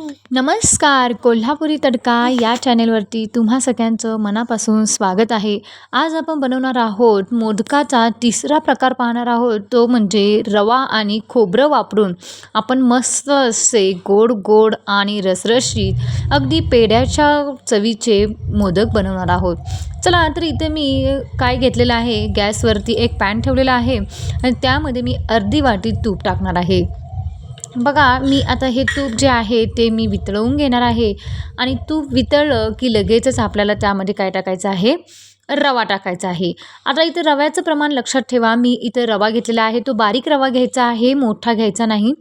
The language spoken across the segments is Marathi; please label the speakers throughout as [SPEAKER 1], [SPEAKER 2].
[SPEAKER 1] नमस्कार कोल्हापुरी तडका या चॅनेलवरती तुम्हा सगळ्यांचं मनापासून स्वागत आहे. आज आपण बनवणार आहोत मोदकाचा तिसरा प्रकार पाहणार आहोत. तो म्हणजे रवा आणि खोबरं वापरून आपण मस्त असे गोड गोड आणि रसरशीत अगदी पेढ्याच्या चवीचे मोदक बनवणार आहोत. चला तर इथे मी काय घेतलेलं आहे? गॅसवरती एक पॅन ठेवलेला आहे आणि त्यामध्ये मी अर्धी वाटी तूप टाकणार आहे. बघा मी आता हे तूप जे आहे ते मी वितळवून घेणार आहे. आणि तूप वितळलं की लगेचच आपल्याला त्यामध्ये काय टाकायचं आहे? रवा टाकायचा आहे. आता इथं रव्याचं प्रमाण लक्षात ठेवा. मी इथं रवा घेतलेला आहे. तो बारीक रवा घ्यायचा आहे मोठा घ्यायचा नाही.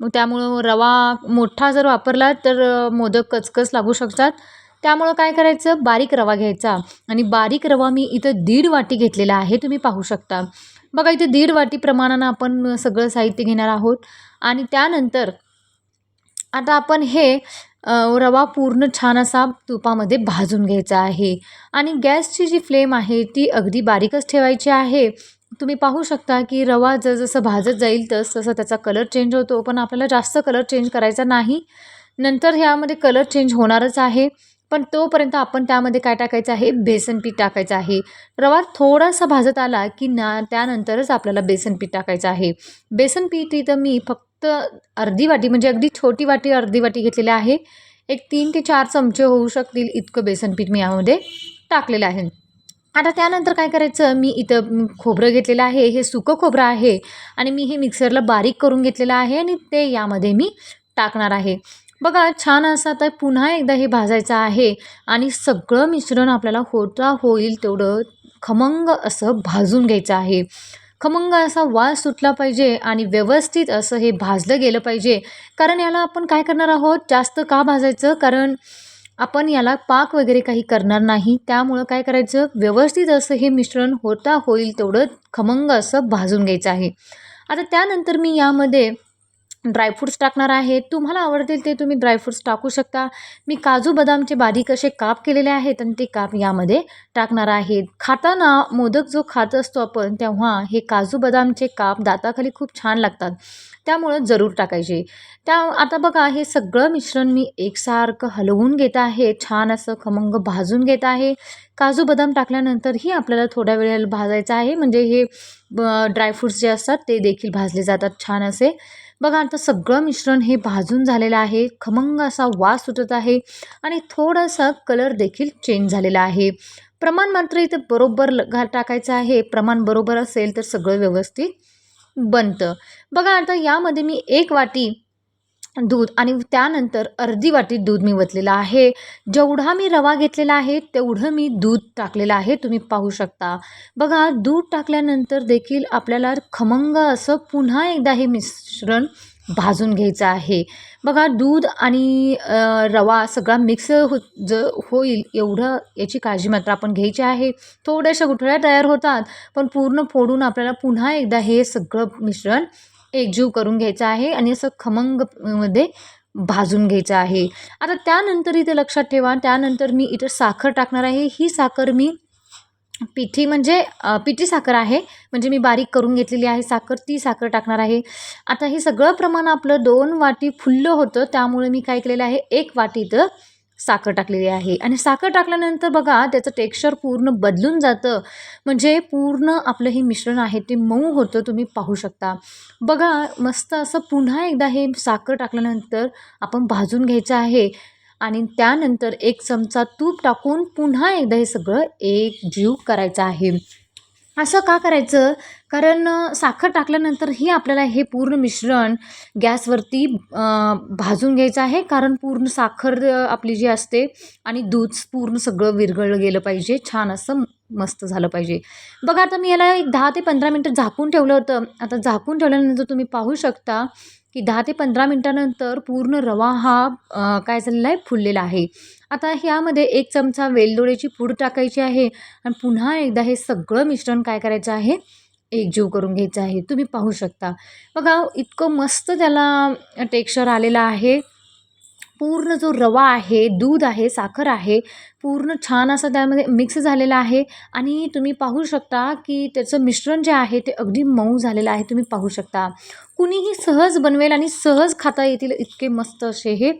[SPEAKER 1] मग त्यामुळं रवा मोठा जर वापरला तर मोदक कचकच लागू शकतात. त्यामुळं काय करायचं? बारीक रवा घ्यायचा. आणि बारीक रवा मी इथं दीड वाटी घेतलेला आहे. तुम्ही पाहू शकता. बघा इथे दीड वाटी प्रमाणानं आपण सगळं साहित्य घेणार आहोत. आणि त्यानंतर आता आपण हे रवा पूर्ण छान असा तुपामध्ये भाजून घ्यायचा आहे. आणि गॅसची जी फ्लेम आहे ती अगदी बारीकच ठेवायची आहे. तुम्ही पाहू शकता की रवा जसं भाजत जाईल तस तसं त्याचा कलर चेंज होतो. पण आपल्याला जास्त कलर चेंज करायचा नाही. नंतर ह्यामध्ये कलर चेंज होणारच आहे. पण तोपर्यंत आपण त्यामध्ये काय टाकायचं आहे? बेसन पीठ टाकायचं आहे. रवा थोडासा भाजत आला की ना त्यानंतरच आपल्याला बेसन पीठ टाकायचं आहे. बेसन पीठ इथं मी फक्त अर्धी वाटी म्हणजे अगदी छोटी वाटी अर्धी वाटी घेतलेली आहे. एक तीन ते चार चमचे होऊ शकतील इतकं बेसन पीठ मी यामध्ये टाकलेलं आहे. आता त्यानंतर काय करायचं? मी इथं खोबरं घेतलेलं आहे. हे सुकं खोबरं आहे आणि मी हे मिक्सरला बारीक करून घेतलेलं आहे आणि ते यामध्ये मी टाकणार आहे. बघा छान असं आता पुन्हा एकदा हे भाजायचं आहे आणि सगळं मिश्रण आपल्याला होता होईल तेवढं खमंग असं भाजून घ्यायचं आहे. खमंग असा वास सुटला पाहिजे आणि व्यवस्थित असं हे भाजलं गेलं पाहिजे. कारण याला आपण काय करणार आहोत? जास्त का भाजायचं? कारण आपण याला पाक वगैरे काही करणार नाही. त्यामुळं काय करायचं? व्यवस्थित असं हे मिश्रण होता होईल तेवढं खमंग असं भाजून घ्यायचं आहे. आता त्यानंतर मी यामध्ये ड्रायफ्रूट्स टाकणार आहे तुम्हाला आवडतील ते तुम्ही ड्रायफ्रूट्स टाकू शकता. मी काजू बदामचे बारीक असे काप केलेले आहेत आणि ते काप यामध्ये टाकणार आहेत. खाताना मोदक जो खात असतो आपण तेव्हा हे काजू बदामचे काप दाताखाली खूप छान लागतात. त्यामुळं जरूर टाकायचे. त्या आता बघा हे सगळं मिश्रण मी एकसारखं हलवून घेत आहे. छान असं खमंग भाजून घेत आहे. काजू बदाम टाकल्यानंतरही आपल्याला थोड्या वेळेला भाजायचं आहे. म्हणजे हे ड्रायफ्रूट्स जे असतात ते देखील भाजले जातात छान असे. बघा आता सगळं मिश्रण हे भाजून झालेलं आहे. खमंग असा वास सुटत आहे आणि थोडासा कलर देखील चेंज झालेला आहे. प्रमाण मात्र इथं बरोबर घा टाकायचं आहे. प्रमाण बरोबर असेल तर सगळं व्यवस्थित बनतं. बघा आता यामध्ये मी एक वाटी दूध आणि त्यानंतर अर्धी वाटी दूध मी वतलेलं आहे. जेवढा मी रवा घेतलेला आहे तेवढं मी दूध टाकलेलं आहे. तुम्ही पाहू शकता. बघा दूध टाकल्यानंतर देखील आपल्याला खमंग असं पुन्हा एकदा हे मिश्रण भाजून घ्यायचं आहे. बघा दूध आणि रवा सगळा मिक्स हो ज होईल एवढं याची काळजी मात्र आपण घ्यायची आहे. थोड्याशा गुठळ्या तयार होतात पण पूर्ण फोडून आपल्याला पुन्हा एकदा हे सगळं मिश्रण एकजीव करून घ्यायचं आहे आणि असं खमंगमध्ये भाजून घ्यायचं आहे. आता त्यानंतर इथे लक्षात ठेवा त्यानंतर मी इथं साखर टाकणार आहे. ही साखर मी पिठी म्हणजे पिठी साखर आहे म्हणजे मी बारीक करून घेतलेली आहे साखर ती साखर टाकणार आहे. आता हे सगळं प्रमाण आपलं दोन वाटी फुल्लं होतं त्यामुळे मी काय केलेलं आहे एक वाटी इथं साखर टाकलेली आहे. आणि साखर टाकल्यानंतर बघा त्याचं टेक्स्चर पूर्ण बदलून जातं. म्हणजे पूर्ण आपलं हे मिश्रण आहे ते मऊ होतं तुम्ही पाहू शकता. बघा मस्त असं पुन्हा एकदा हे साखर टाकल्यानंतर आपण भाजून घ्यायचं आहे. आणि त्यानंतर एक चमचा तूप टाकून पुन्हा एकदा हे सगळं एक जीव करायचं आहे. असं का करायचं? कारण साखर टाकल्यानंतरही आपल्याला हे पूर्ण मिश्रण गॅसवरती भाजून घ्यायचं आहे. कारण पूर्ण साखर आपली जी असते आणि दूध पूर्ण सगळं विरघळलं गेलं पाहिजे. छान असं मस्त झालं पाहिजे. बघा आता मी याला एक दहा ते पंधरा मिनटं झाकून ठेवलं होतं. आता झाकून ठेवल्यानंतर तुम्ही पाहू शकता की दहा ते पंधरा मिनटानंतर पूर्ण रवा हा काय झालेला आहे? फुललेला आहे. आता ह्यामध्ये एक चमचा वेलदोड्याची पूड टाकायची आहे आणि पुन्हा एकदा हे सगळं मिश्रण काय करायचं आहे? एकजीव करून घ्यायचं आहे. तुम्ही पाहू शकता. बघा इतकं मस्त त्याला टेक्स्चर आलेलं आहे. पूर्ण जो रवा आहे दूध आहे साखर आहे पूर्ण छान असं त्यामध्ये मिक्स झालेला आहे. आणि तुम्ही पाहू शकता की त्याचं मिश्रण जे आहे ते अगदी मऊ झालेलं आहे. तुम्ही पाहू शकता. कुणीही सहज बनवेल आणि सहज खाता येतील इतके मस्त असे हे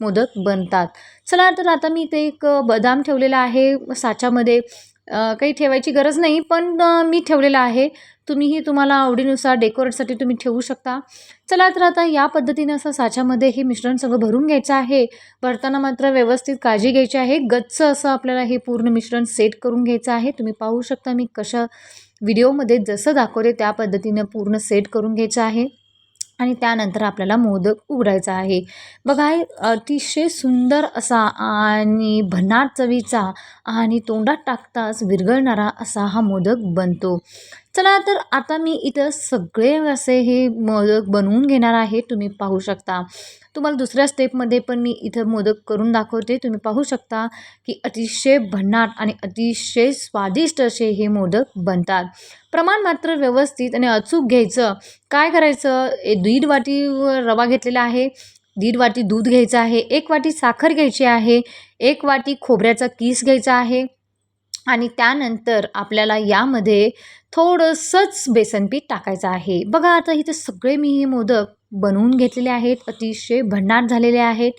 [SPEAKER 1] मोदक बनतात. चला तर आता मी इथे एक बदाम ठेवलेला आहे. साच्यामध्ये काही ठेवायची गरज नाही पण मी ठेवलेला आहे. तुम्हीही तुम्हाला आवडीनुसार डेकोरेटसाठी तुम्ही ठेवू शकता. चला तर आता या पद्धतीनं असं साच्यामध्ये हे मिश्रण सगळं भरून घ्यायचं आहे. भरताना मात्र व्यवस्थित काळजी घ्यायची आहे. गच्च असं आपल्याला हे पूर्ण मिश्रण सेट करून घ्यायचं आहे. तुम्ही पाहू शकता मी कशा व्हिडिओमध्ये जसं दाखवते त्या पद्धतीनं पूर्ण सेट करून घ्यायचं आहे. आणि त्यानंतर आपल्याला मोदक उघडायचा आहे. बघा अतिशय सुंदर असा आणि भन्नाट चवीचा आणि तोंडात टाकताच विरघळणारा असा हा मोदक बनतो. चला तर आता मी इथं सगळे असे हे मोदक बनवून घेणार आहे तुम्ही पाहू शकता. तुम्हाला दुसऱ्या स्टेपमध्ये पण मी इथं मोदक करून दाखवते. तुम्ही पाहू शकता की अतिशय भन्नाट आणि अतिशय स्वादिष्ट असे हे मोदक बनतात. प्रमाण मात्र व्यवस्थित आणि अचूक घ्यायचं. काय करायचं? ए दीड वाटी रवा घेतलेला आहे. दीड वाटी दूध घ्यायचं आहे. एक वाटी साखर घ्यायची आहे. एक वाटी खोबऱ्याचा किस घ्यायचा आहे. आणि त्यानंतर आपल्याला यामध्ये थोडंसंच बेसन पीठ टाकायचं आहे. बघा आता इथे सगळे मी हे मोदक बनवून घेतलेले आहेत अतिशय भन्नाट झालेले आहेत.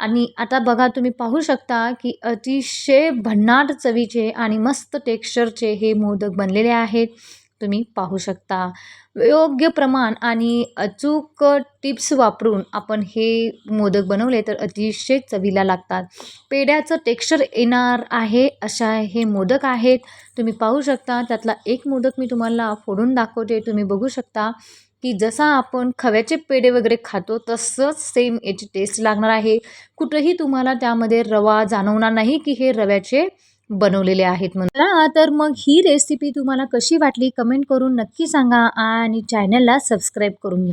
[SPEAKER 1] आणि आता बघा तुम्ही पाहू शकता की अतिशय भन्नाट चवीचे आणि मस्त टेक्स्चरचे हे मोदक बनलेले आहेत. तुम्ही पाहू शकता. योग्य प्रमाण आणि अचूक टिप्स वापरून आपण हे मोदक बनवले तर अतिशय चवीला लागतात. पेढ्याचं टेक्स्चर येणार आहे अशा हे मोदक आहेत. तुम्ही पाहू शकता त्यातला एक मोदक मी तुम्हाला फोडून दाखवते. तुम्ही बघू शकता की जसा आपण खव्याचे पेढे वगैरे खातो तसंच सेम याची टेस्ट लागणार आहे. कुठंही तुम्हाला त्यामध्ये रवा जाणवणार नाही की हे रव्याचे बनवलेले आहेत म्हणून. तर मग ही रेसिपी तुम्हाला कशी वाटली? कमेंट करून नक्की सांगा आणि चॅनलला सबस्क्राईब करून घ्या.